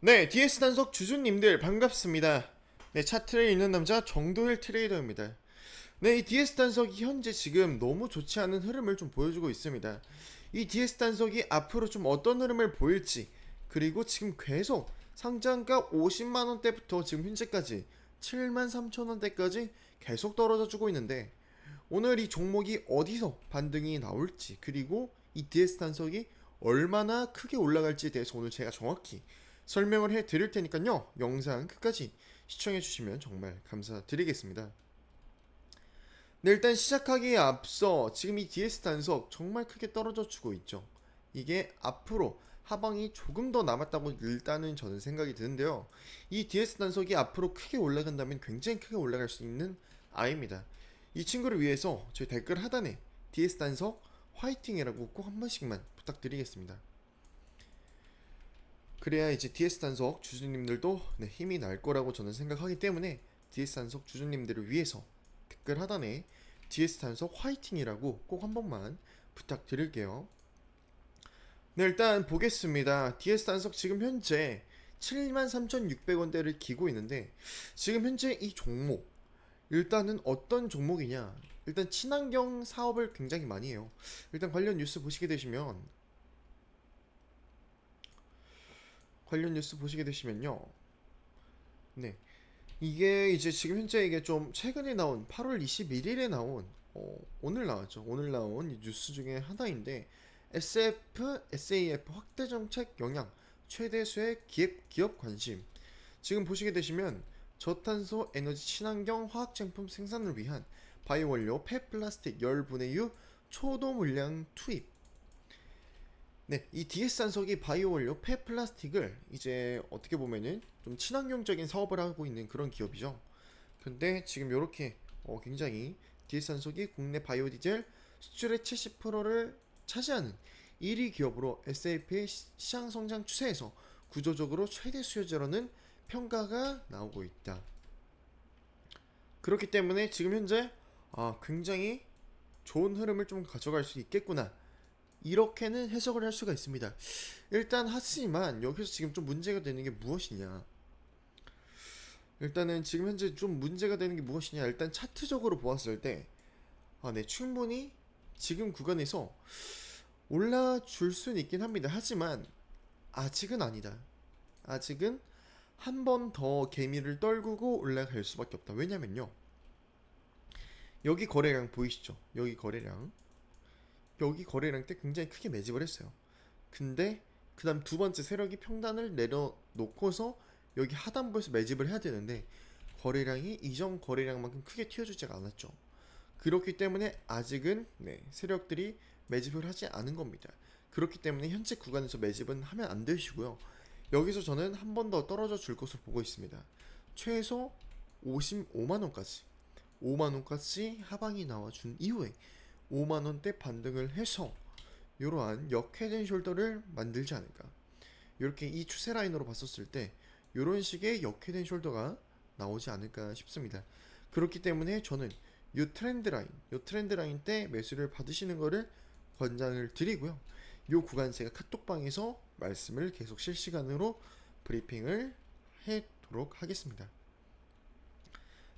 네, DS 단속 주주님들 반갑습니다. 네, 차트를 읽는 남자 정도일 트레이더입니다. 네, 이 DS 단속이 현재 지금 너무 좋지 않은 흐름을 좀 보여주고 있습니다. 이 DS 단속이 앞으로 좀 어떤 흐름을 보일지, 그리고 지금 계속 상장가 50만 원대부터 지금 현재까지 7만 3천 원대까지 계속 떨어져 주고 있는데 오늘 이 종목이 어디서 반등이 나올지 그리고 이 DS 단속이 얼마나 크게 올라갈지에 대해서 오늘 제가 정확히 설명을 해 드릴 테니까요. 영상 끝까지 시청해 주시면 정말 감사드리겠습니다. 네, 일단 시작하기에 앞서 지금 이 DS 단속 정말 크게 떨어져 주고 있죠. 이게 앞으로 하방이 조금 더 남았다고 일단은 저는 생각이 드는데요. 이 DS 단속이 앞으로 크게 올라간다면 굉장히 크게 올라갈 수 있는 아이입니다. 이 친구를 위해서 저희 댓글 하단에 DS 단속 화이팅이라고 꼭 한 번씩만 부탁드리겠습니다. 그래야 이제 DS 단속 주주님들도 네, 힘이 날 거라고 저는 생각하기 때문에 DS 단속 주주님들을 위해서 댓글 하단에 DS 단속 화이팅이라고 꼭 한 번만 부탁드릴게요. 네, 일단 보겠습니다. DS 단속 지금 현재 73,600원대를 기고 있는데 지금 현재 이 종목 일단은 어떤 종목이냐? 일단 친환경 사업을 굉장히 많이 해요. 일단 관련 뉴스 보시게 되시면 관련 뉴스 보시게 되시면요. 네. 이게 이제 지금 현재 이게 좀 최근에 나온 8월 21일에 나온 어, 오늘 나왔죠. 오늘 나온 이 뉴스 중에 하나인데 SF, SAF 확대 정책 영향 최대 수의 기업 기업 관심. 지금 보시게 되시면 저탄소 에너지 친환경 화학 제품 생산을 위한 바이오 원료 폐플라스틱 열 분해유 초도 물량 투입. 네, 이 DS 산석이 바이오 원료 폐플라스틱을 이제 어떻게 보면은 좀 친환경적인 사업을 하고 있는 그런 기업이죠. 근데 지금 이렇게 어, 굉장히 DS 산석이 국내 바이오 디젤 수출의 70%를 차지하는 1위 기업으로 SAP의 시장 성장 추세에서 구조적으로 최대 수요자라는 평가가 나오고 있다. 그렇기 때문에 지금 현재 아, 굉장히 좋은 흐름을 좀 가져갈 수 있겠구나. 이렇게는 해석을 할 수가 있습니다. 일단 하지만 여기서 지금 좀 문제가 되는 게 무엇이냐? 일단은 지금 현재 좀 문제가 되는 게 무엇이냐? 일단 차트적으로 보았을 때 아, 네, 충분히 지금 구간에서 올라줄 수는 있긴 합니다. 하지만 아직은 아니다. 아직은 한 번 더 개미를 떨구고 올라갈 수밖에 없다. 왜냐면요. 여기 거래량 보이시죠? 여기 거래량. 여기 거래량 때 굉장히 크게 매집을 했어요. 근데 그 다음 두 번째 세력이 평단을 내려놓고서 여기 하단부에서 매집을 해야 되는데 거래량이 이전 거래량만큼 크게 튀어주지가 않았죠. 그렇기 때문에 아직은 네, 세력들이 매집을 하지 않은 겁니다. 그렇기 때문에 현재 구간에서 매집은 하면 안 되시고요. 여기서 저는 한 번 더 떨어져 줄 것으로 보고 있습니다. 최소 55만 원까지 5만 원까지 하방이 나와준 이후에 5만 원대 반등을 해서 이러한 역회전 숄더를 만들지 않을까. 이렇게 이 추세 라인으로 봤었을 때 이런 식의 역회전 숄더가 나오지 않을까 싶습니다. 그렇기 때문에 저는 이 트렌드 라인, 이 트렌드 라인 때 매수를 받으시는 거를 권장을 드리고요. 이 구간 제가 카톡방에서 말씀을 계속 실시간으로 브리핑을 해도록 하겠습니다.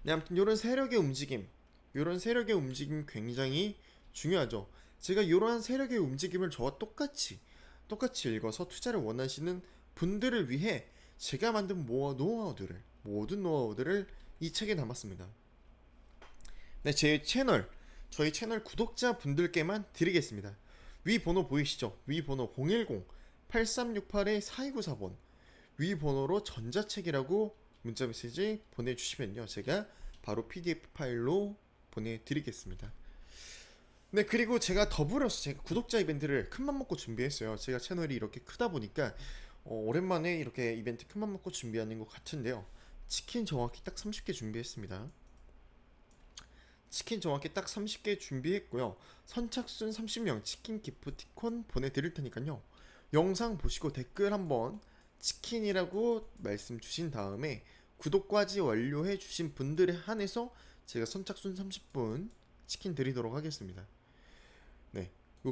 네, 아무튼 이런 세력의 움직임, 이런 세력의 움직임 굉장히 중요하죠. 제가 이러한 세력의 움직임을 저와 똑같이 똑같이 읽어서 투자를 원하시는 분들을 위해 제가 만든 모아 노하우들을 모든 노하우들을 이 책에 담았습니다. 네, 제 채널 저희 채널 구독자 분들께만 드리겠습니다. 위 번호 보이시죠? 위 번호 010-8368-4294번 위 번호로 전자책이라고 문자 메시지 보내주시면요. 제가 바로 PDF 파일로 보내드리겠습니다. 네, 그리고 제가 더불어서 제가 구독자 이벤트를 큰맘 먹고 준비했어요. 제가 채널이 이렇게 크다 보니까 어, 오랜만에 이렇게 이벤트 큰맘 먹고 준비하는 것 같은데요. 치킨 정확히 딱 30개 준비했습니다. 치킨 정확히 딱 30개 준비했고요. 선착순 30명 치킨 기프티콘 보내드릴 테니까요. 영상 보시고 댓글 한번 치킨이라고 말씀 주신 다음에 구독까지 완료해 주신 분들에 한해서 제가 선착순 30분 치킨 드리도록 하겠습니다.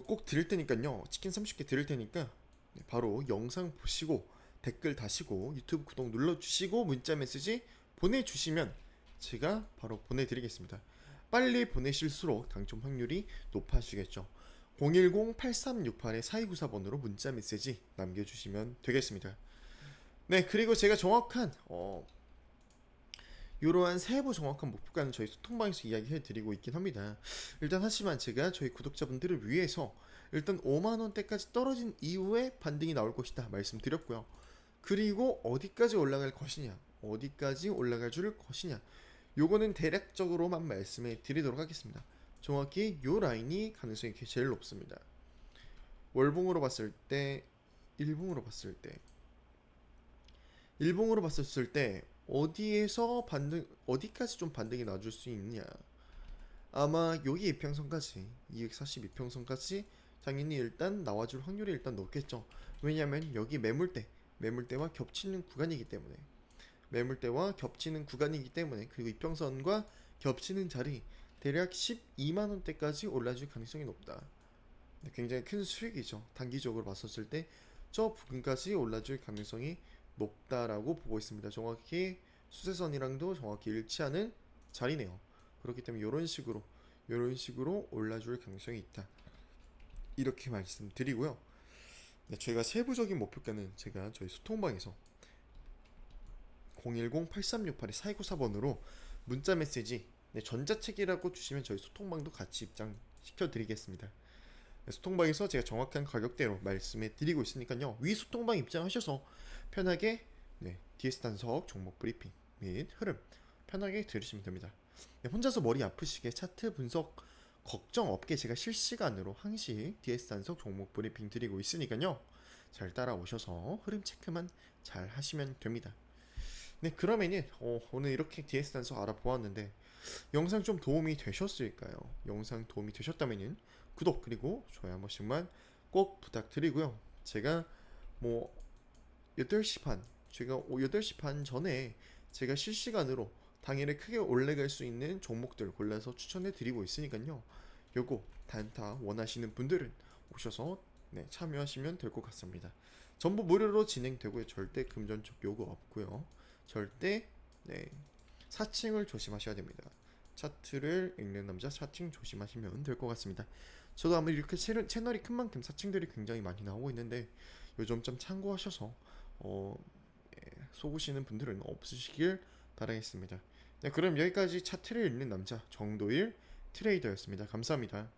꼭 드릴 테니까요. 치킨 30개 드릴 테니까 네, 바로 영상 보시고 댓글 다시고 유튜브 구독 눌러주시고 문자 메시지 보내주시면 제가 바로 보내드리겠습니다. 빨리 보내실수록 당첨 확률이 높아지겠죠. 010-8368-4294번으로 문자 메시지 남겨주시면 되겠습니다. 네, 그리고 제가 정확한 어, 이러한 세부 정확한 목표가는 저희 소통방에서 이야기해 드리고 있긴 합니다. 일단 하지만 제가 저희 구독자분들을 위해서 일단 5만 원대까지 떨어진 이후에 반등이 나올 것이다 말씀드렸고요. 그리고 어디까지 올라갈 것이냐, 어디까지 올라갈 줄 것이냐, 요거는 대략적으로만 말씀해 드리도록 하겠습니다. 정확히 요 라인이 가능성이 제일 높습니다. 월봉으로 봤을 때, 일봉으로 봤을 때, 일봉으로 봤을 때 어디에서 반등 어디까지 좀 반등이 나줄 수 있냐. 아마 여기 이평선까지 242평선까지 당연히 일단 나와줄 확률이 일단 높겠죠. 왜냐면 여기 매물대 매물대와 겹치는 구간이기 때문에. 매물대와 겹치는 구간이기 때문에 그리고 이평선과 겹치는 자리 대략 12만 원대까지 올라줄 가능성이 높다. 네, 굉장히 큰 수익이죠. 단기적으로 봤었을 때 저 부근까지 올라줄 가능성이 높다라고 보고 있습니다. 정확히 수세선이랑도 정확히 일치하는 자리네요. 그렇기 때문에 이런 식으로 이런 식으로 올라줄 가능성이 있다. 이렇게 말씀드리고요. 네, 저희가 세부적인 목표가는 제가 저희 소통방에서 010-8368-4294번으로 문자 메시지 네, 전자책이라고 주시면 저희 소통방도 같이 입장시켜 드리겠습니다. 네, 소통방에서 제가 정확한 가격대로 말씀해 드리고 있으니까요. 위 소통방 입장하셔서 편하게 네, DS 단석 종목 브리핑 및 흐름 편하게 들으시면 됩니다. 네, 혼자서 머리 아프시게 차트 분석 걱정 없게 제가 실시간으로 항시 DS 단석 종목 브리핑 드리고 있으니까요. 잘 따라오셔서 흐름 체크만 잘 하시면 됩니다. 네, 그러면은 어, 오늘 이렇게 DS 단석 알아보았는데 영상 좀 도움이 되셨을까요? 영상 도움이 되셨다면은 구독 그리고 좋아요 한 번씩만 꼭 부탁드리고요. 제가 뭐 8시 반 제가 8시 반 전에 제가 실시간으로 당일에 크게 올라갈 수 있는 종목들 골라서 추천해 드리고 있으니까요. 요거 단타 원하시는 분들은 오셔서 네, 참여하시면 될 것 같습니다. 전부 무료로 진행되고요. 절대 금전적 요구 없고요. 절대 네, 사칭을 조심하셔야 됩니다. 차트를 읽는 남자 사칭 조심하시면 될 것 같습니다. 저도 아마 이렇게 채널, 채널이 큰 만큼 사칭들이 굉장히 많이 나오고 있는데 요점 좀 참고하셔서 어, 예, 속으시는 분들은 없으시길 바라겠습니다. 네, 그럼 여기까지 차트를 읽는 남자 정도일 트레이더였습니다. 감사합니다.